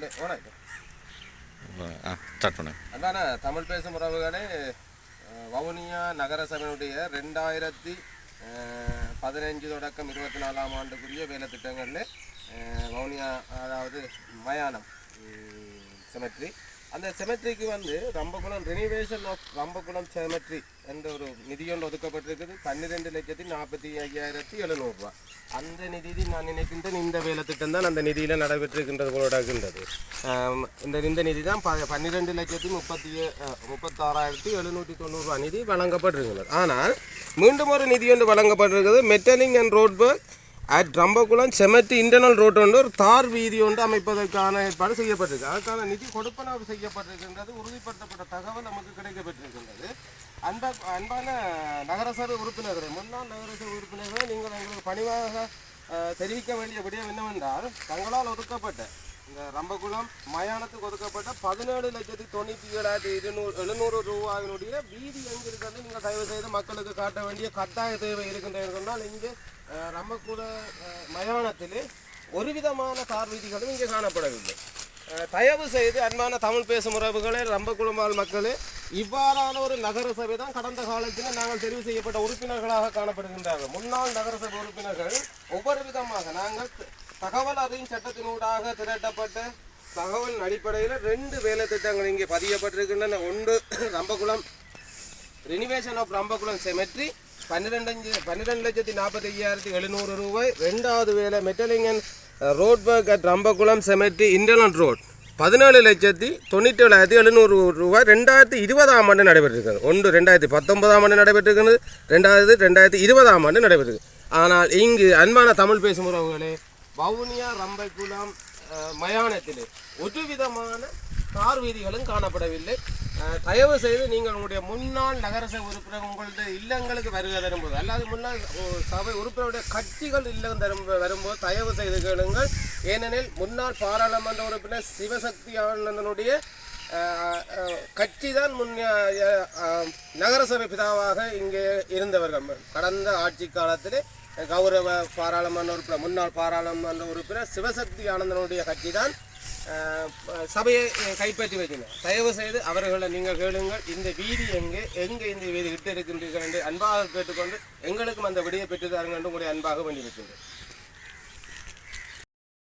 உறவுகளே வணக்கம் அதான தமிழ் பேசும் உறவுகளே வவுனியா நகர சபையினுடைய ரெண்டாயிரத்தி பதினைஞ்சு தொடக்கம் இருபத்தி நாலாம் ஆண்டுக்குரிய வேலை திட்டங்களில் வவுனியா அதாவது மயானம் செமெட்ரி அந்த செமெட்ரிக்கு வந்து Rambakulam renovation of Rambakulam cemetery என்ற ஒரு நிதியொன்று ஒதுக்கப்பட்டிருக்குது. பன்னிரெண்டு லட்சத்தி நாற்பத்தி ஐயாயிரத்தி எழுநூறுபா அந்த நிதி நான் நினைக்கின்றேன் இந்த வேலை திட்டம் தான் அந்த நிதியில் நடைபெற்றிருக்கின்றது போலடாகின்றது இந்த இந்த நிதி தான் ப பன்னிரெண்டு லட்சத்தி முப்பத்தி முப்பத்தாறாயிரத்தி எழுநூற்றி தொண்ணூறுரூவா நிதி வழங்கப்பட்டிருக்கிறது ஆனால் மீண்டும் ஒரு நிதி ஒன்று வழங்கப்பட்டிருக்கிறது. Metalling and road work at Rambakulam cemetery internal road ஒன்று ஒரு தார் வீதி ஒன்று அமைப்பதற்கான ஏற்பாடு செய்யப்பட்டிருக்கு. அதற்கான நிதி கொடுப்பனவு செய்யப்பட்டிருக்கின்றது. உறுதிப்படுத்தப்பட்ட தகவல் நமக்கு கிடைக்கப்பட்டிருக்கின்றது. அன்ப அன்பான நகரசபை உறுப்பினர்களே முன்னாள் நகரசபை உறுப்பினர்களை நீங்கள் எங்களுக்கு பணிவாக தெரிவிக்க வேண்டிய விடயம் என்னவென்றால் தங்களால் ஒதுக்கப்பட்ட இந்த ரம்பகுளம் மயானத்துக்கு ஒதுக்கப்பட்ட பதினேழு லட்சத்தி தொண்ணூற்றி ஏழாயிரத்தி இருநூறு எழுநூறு ரூபாயினுடைய வீதி எங்கே இருக்கிறது நீங்கள் தயவு செய்து மக்களுக்கு காட்ட வேண்டிய கட்டாய தேவை இருக்கின்றது சொன்னால் இங்கே ரம்பகுல ரம்பகுள ஒரு விதமான தார் வீதிகளும் இங்கே காணப்படவில்லை. தயவு செய்து அன்பான தமிழ் பேசும் உறவுகளே ரம்பகுளமால் மக்களே இவ்வாறான ஒரு நகர சபை தான் கடந்த காலத்தில் நாங்கள் தெரிவு செய்யப்பட்ட உறுப்பினர்களாக காணப்படுகின்றார்கள். முன்னாள் நகரசபை உறுப்பினர்கள் ஒவ்வொரு விதமாக நாங்கள் தகவல் அறியும் சட்டத்தினூடாக திரட்டப்பட்ட தகவலின் அடிப்படையில் ரெண்டு வேலை திட்டங்கள் இங்கே பதியப்பட்டிருக்கின்றன. ஒன்று Rambakulam renovation of Rambakulam cemetery பன்னிரெண்டு பன்னிரெண்டு லட்சத்தி நாற்பத்தி ஐயாயிரத்தி எழுநூறு ரூபாய். ரெண்டாவது வேலை metalling and road work at Rambakulam cemetery internal road பதினேழு லட்சத்தி தொண்ணூற்றி ஏழாயிரத்தி எழுநூறு ரூபாய். ரெண்டாயிரத்தி இருபதாம் ஆண்டு நடைபெற்றிருக்கிறது. ஒன்று ரெண்டாயிரத்தி பத்தொன்பதாம் ஆண்டு நடைபெற்றிருக்கிறது. ரெண்டாவது ரெண்டாயிரத்தி இருபதாம் ஆண்டு நடைபெற்றிருக்கு ஆனால் இங்கு அன்பான தமிழ் பேசும் உறவுகளே வவுனியா ரம்பைக்குளம் மயானத்தில். ஒருவிதமான ஒரு விதமான கார் வீதிகளும் காணப்படவில்லை. தயவு செய்து நீங்கள் உங்களுடைய முன்னாள் நகரசபை உறுப்பினர் உங்களுடைய இல்லங்களுக்கு வருகை தரும்போது அல்லது முன்னாள் சபை உறுப்பினருடைய கட்சிகள் இல்லம் தரும் வரும்போது தயவு செய்து கேளுங்கள். ஏனெனில் முன்னாள் பாராளுமன்ற உறுப்பினர் சிவசக்தி ஆனந்தனுடைய கட்சி தான் முன் நகரசபை பிதாவாக இங்கே இருந்தவர்கள். கடந்த ஆட்சி காலத்திலே கௌரவ பாராளுமன்ற உறுப்பினர் முன்னாள் பாராளுமன்ற உறுப்பினர் சிவசக்தி ஆனந்தனுடைய கட்சி தான் சபையை கைப்பற்றி வைக்கின்றனர். தயவு செய்து அவர்களை நீங்கள் கேளுங்கள். இந்த வீதி எங்கே எங்கே இந்த வீதி விட்டு இருக்கின்றீர்கள் என்று அன்பாக கேட்டுக்கொண்டு எங்களுக்கும் அந்த விடியை பெற்று தாருங்கள் என்று உங்களுடைய அன்பாக வேண்டியிருக்கின்றது